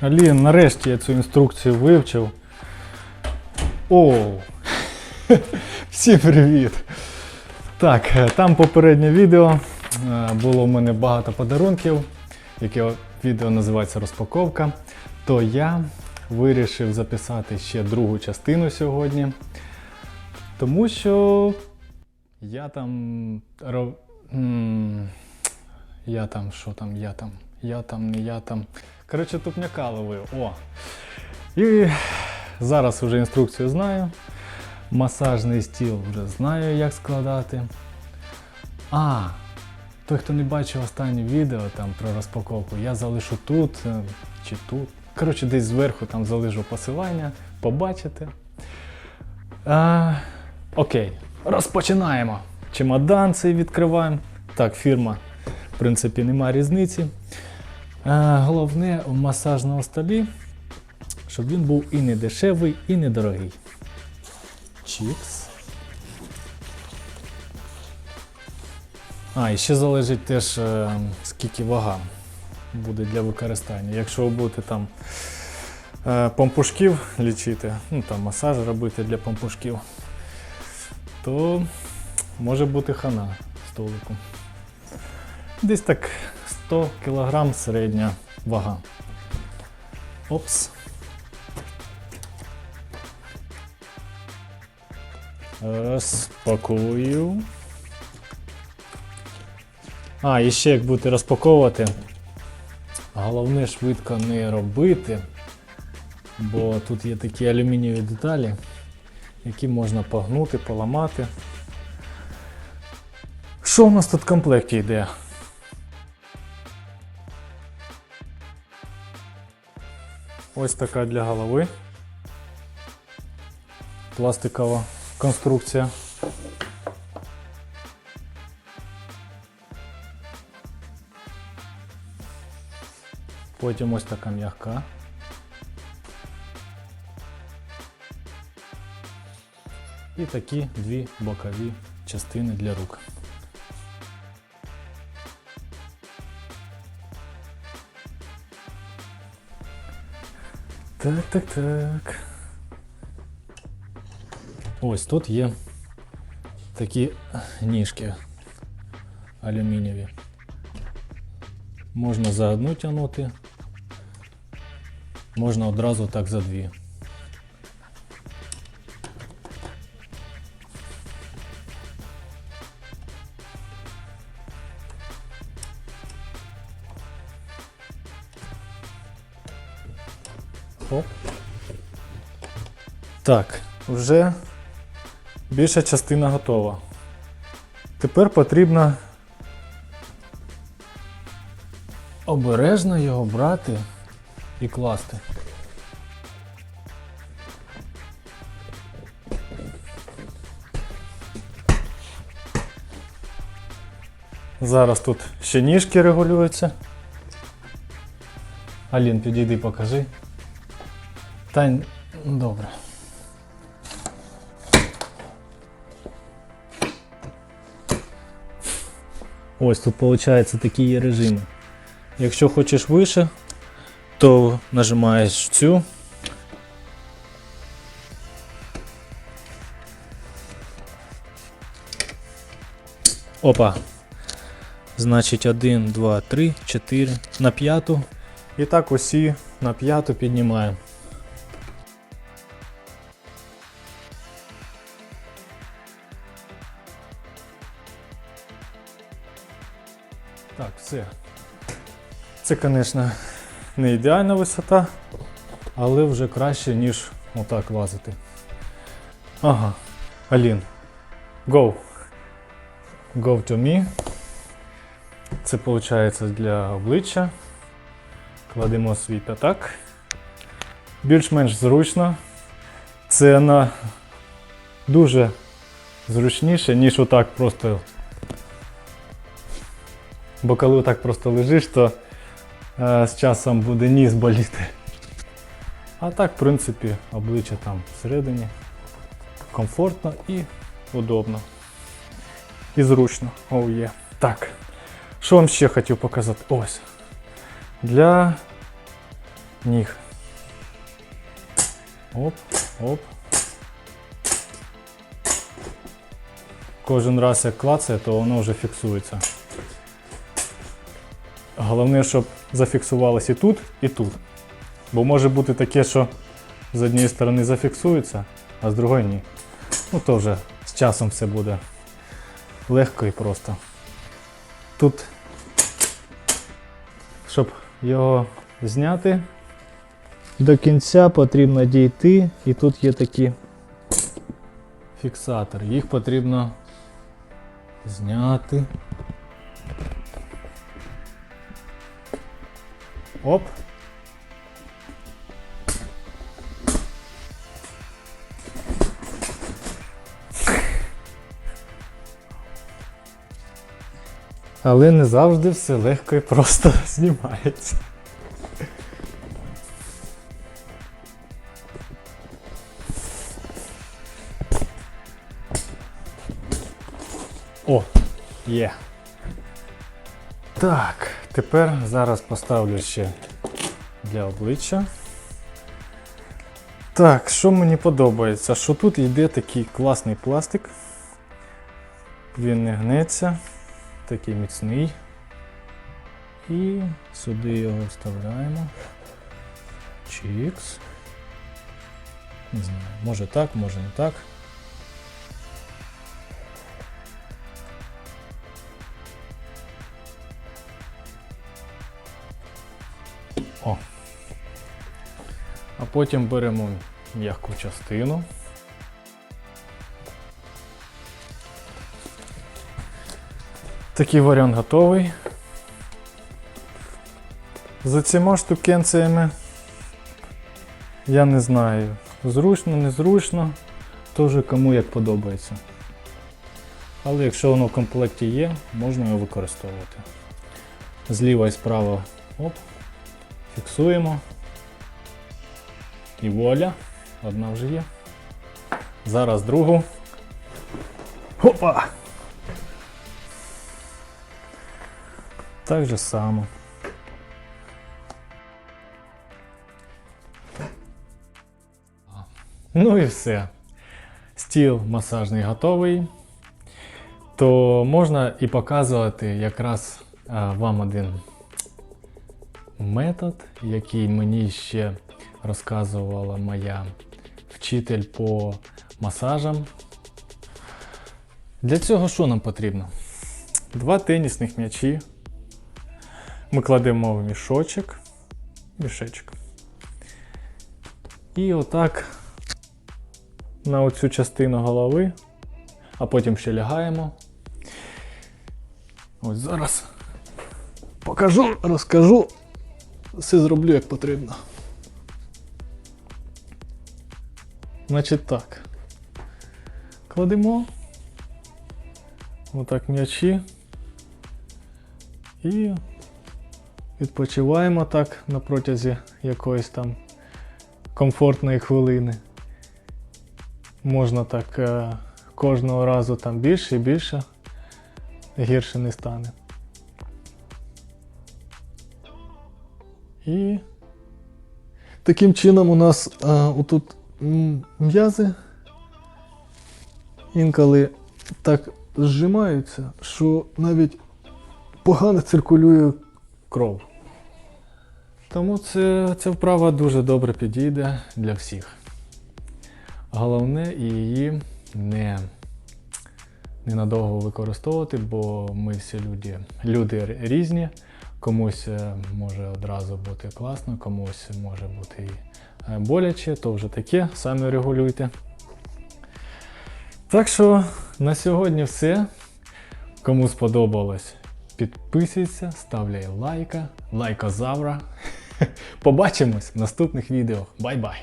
Алін, нарешті я цю інструкцію вивчив. Оу! Всім привіт! Так, е, там попереднє відео. е, Було в мене багато подарунків, яке відео називається розпаковка. То я вирішив записати ще другу частину сьогодні. Тому що я там. Я там, що там, я там, я там, не я там. Коротше, тупняка ловив. О! І зараз вже інструкцію знаю. Масажний стіл вже знаю, як складати. А, той, хто не бачив останнє відео там про розпаковку, я залишу тут е, чи тут. Коротше, десь зверху там залишу посилання, побачите. А, окей, розпочинаємо. Чемодан цей відкриваємо. Так, фірма, в принципі, немає різниці. А, головне в масажному столі, щоб він був і не дешевий, і не дорогий. Чікс. А, і ще залежить теж, е, скільки вага буде для використання. Якщо ви будете там е, помпушків лічити, ну там масаж робити для помпушків, то може бути хана столику. Десь так 100 кг середня вага. Опс. Розпакую. А, і ще як будете розпаковувати. Головне швидко не робити, бо тут є такі алюмінієві деталі, які можна погнути, поламати. Що у нас тут в комплекті йде? Ось така для голови. Пластикова конструкція. Потім ось така м'яка. І такі дві бокові частини для рук. Так, так, так. Ось тут є такі ніжки алюмінієві. Можна за одну тягнути, можна одразу так за дві. Оп. Так, вже більша частина готова. Тепер потрібно обережно його брати і класти. Зараз тут ще ніжки регулюються. Алін, підійди, покажи. Та добре. Ось тут виходить такі є режими. Якщо хочеш вище, то нажимаєш цю. Опа. Значить 1, 2, 3, 4 на п'яту. І так усі на п'яту піднімаємо. Так, все. Це, звісно, не ідеальна висота, але вже краще, ніж отак лазити. Ага. Алін. Go. Go to me. Це виходить для обличчя. Кладемо свій п'ятак. Більш-менш зручно. Це на дуже зручніше, ніж отак просто. Бо коли так просто лежиш, то е, з часом буде ніс боліти. А так, в принципі, обличчя там всередині. Комфортно і удобно. І зручно. Оу є. Так. Що вам ще хотів показати? Ось. Для ніг. Оп, оп. Кожен раз як клацає, то воно вже фіксується. Головне, щоб зафіксувалось і тут, і тут. Бо може бути таке, що з однієї сторони зафіксується, а з другої ні. Ну то вже з часом все буде легко і просто. Тут, щоб його зняти, до кінця потрібно дійти, і тут є такі фіксатори. Їх потрібно зняти. Оп. Але не завжди все легко і просто знімається. О, є. Так, тепер зараз поставлю ще для обличчя. Так, що мені подобається? Що тут йде такий класний пластик. Він не гнеться, такий міцний. І сюди його вставляємо. Чікс. Не знаю, може так, може не так. Потім беремо м'яку частину. Такий варіант готовий. За цими штукенцями я не знаю. Зручно, незручно, вже кому як подобається. Але якщо воно в комплекті є, можна його використовувати. Зліва і справа оп, фіксуємо. І вуаля, одна вже є. Зараз другу. Опа! Так же само. Ну і все. Стіл масажний готовий. То можна і показувати якраз вам один метод, який мені ще розказувала моя вчитель по масажам. Для цього що нам потрібно? Два тенісних м'ячі. Ми кладемо в мішочок. Мішечок. І отак на оцю частину голови, а потім ще лягаємо. Ось зараз покажу, розкажу, все зроблю як потрібно. Значить так. Кладемо отак м'ячі і відпочиваємо так на протязі якоїсь там комфортної хвилини. Можна так е, кожного разу там більше і більше, гірше не стане. І таким чином у нас е, отут м'язи інколи так зжимаються, що навіть погано циркулює кров. Тому це, ця вправа дуже добре підійде для всіх. Головне її не, не надовго використовувати, бо ми всі люди, люди різні. Комусь е, може одразу бути класно, комусь може бути і боляче, то вже таке, самі регулюйте. Так що на сьогодні все. Кому сподобалось, підписуйся, ставляй лайка, лайкозавра. Побачимось в наступних відео. Бай-бай!